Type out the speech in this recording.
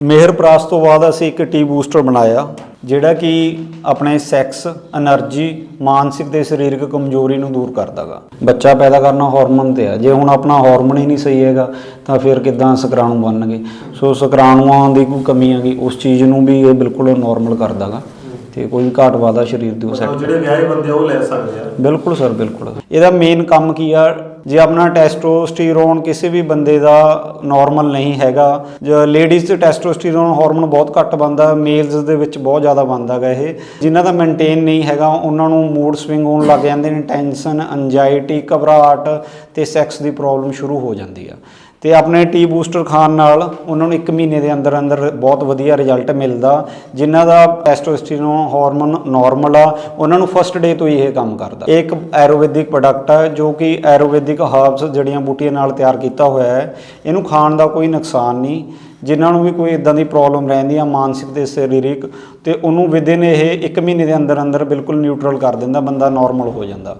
ਮਿਹਰ ਪ੍ਰਾਸ ਤੋਂ ਬਾਅਦ ਅਸੀਂ ਇੱਕ ਟੀ ਬੂਸਟਰ ਬਣਾਇਆ, ਜਿਹੜਾ ਕਿ ਆਪਣੇ ਸੈਕਸ, એનર્ਜੀ, ਮਾਨਸਿਕ ਤੇ ਸਰੀਰਕ ਕਮਜ਼ੋਰੀ ਨੂੰ ਦੂਰ ਕਰਦਾਗਾ ਬੱਚਾ ਪੈਦਾ ਕਰਨਾ ਹਾਰਮੋਨ ਤੇ ਆ। ਜੇ ਹੁਣ ਆਪਣਾ ਹਾਰਮੋਨ ਹੀ ਨਹੀਂ ਸਹੀ ਹੈਗਾ, ਤਾਂ ਫਿਰ ਕਿਦਾਂ ਸਕਰਾਣੂ ਬਣਨਗੇ? ਸੋ ਸਕਰਾਣੂਆਂ ਦੀ ਕੋਈ ਕਮੀ ਆਗੀ ਉਸ ਚੀਜ਼ ਨੂੰ ਵੀ ਇਹ ਬਿਲਕੁਲ ਨਾਰਮਲ ਕਰਦਾਗਾ ਤੇ ਕੋਈ ਘਾਟ ਵਾਧਾ ਸਰੀਰ ਦੀ ਉਹ ਸੈੱਟ ਜਿਹੜੇ ਵਿਆਹੇ ਬੰਦੇ ਉਹ ਲੈ ਸਕਦੇ ਆ। ਬਿਲਕੁਲ ਸਰ ਬਿਲਕੁਲ। ਇਹਦਾ ਮੇਨ ਕੰਮ ਕੀ ਆ? ਜੇ ਆਪਣਾ ਟੈਸਟੋਸਟੀਰੋਨ ਕਿਸੇ ਵੀ ਬੰਦੇ ਦਾ ਨਾਰਮਲ ਨਹੀਂ ਹੈਗਾ ਜੇ ਲੇਡੀਜ਼ ਤੇ ਟੈਸਟੋਸਟੀਰੋਨ ਹਾਰਮੋਨ ਬਹੁਤ ਘੱਟ ਬਣਦਾ ਮੇਲਸ ਦੇ ਵਿੱਚ ਬਹੁਤ ਜ਼ਿਆਦਾ ਬਣਦਾ ਗਾ ਇਹ। ਜਿਨ੍ਹਾਂ ਦਾ ਮੇਨਟੇਨ ਨਹੀਂ ਹੈਗਾ ਉਹਨਾਂ ਨੂੰ ਮੂਡ ਸਵਿੰਗ ਹੋਣ ਲੱਗ ਜਾਂਦੇ ਨੇ ਟੈਨਸ਼ਨ ਐਂਜ਼ਾਈਟੀ ਘਬਰਾਹਟ ਤੇ ਸੈਕਸ ਦੀ ਪ੍ਰੋਬਲਮ ਸ਼ੁਰੂ ਹੋ ਜਾਂਦੀ ਆ। ਤੇ ਆਪਣੇ ਟੀ ਬੂਸਟਰ ਖਾਣ ਨਾਲ ਉਹਨਾਂ ਨੂੰ 1 ਮਹੀਨੇ ਦੇ ਅੰਦਰ ਅੰਦਰ ਬਹੁਤ ਵਧੀਆ ਰਿਜ਼ਲਟ ਮਿਲਦਾ, ਜਿਨ੍ਹਾਂ ਦਾ ਟੈਸਟੋਸਟੇਰੋਨ ਹਾਰਮੋਨ ਨਾਰਮਲ ਆ, ਉਹਨਾਂ ਨੂੰ ਫਸਟ ਡੇ ਤੋਂ ਹੀ ਇਹ ਕੰਮ ਕਰਦਾ। ਇਹ ਇੱਕ ਆਯੁਰਵੈਦਿਕ ਪ੍ਰੋਡਕਟ ਹੈ ਜੋ ਕਿ ਆਯੁਰਵੈਦਿਕ ਹਰਬਸ ਜੜੀਆਂ ਬੂਟੀਆਂ ਨਾਲ ਤਿਆਰ ਕੀਤਾ ਹੋਇਆ ਹੈ। ਇਹਨੂੰ ਖਾਣ ਦਾ ਕੋਈ ਨੁਕਸਾਨ ਨਹੀਂ। ਜਿਨ੍ਹਾਂ ਨੂੰ ਵੀ ਕੋਈ ਇਦਾਂ ਦੀ ਪ੍ਰੋਬਲਮ ਰਹਿੰਦੀ ਆ, ਮਾਨਸਿਕ ਤੇ ਸਰੀਰਕ, ਤੇ ਉਹਨੂੰ ਵਿਦਿਨ ਇਹ 1 ਮਹੀਨੇ ਦੇ ਅੰਦਰ ਅੰਦਰ ਬਿਲਕੁਲ ਨਿਊਟਰਲ ਕਰ ਦਿੰਦਾ, ਬੰਦਾ ਨਾਰਮਲ ਹੋ ਜਾਂਦਾ।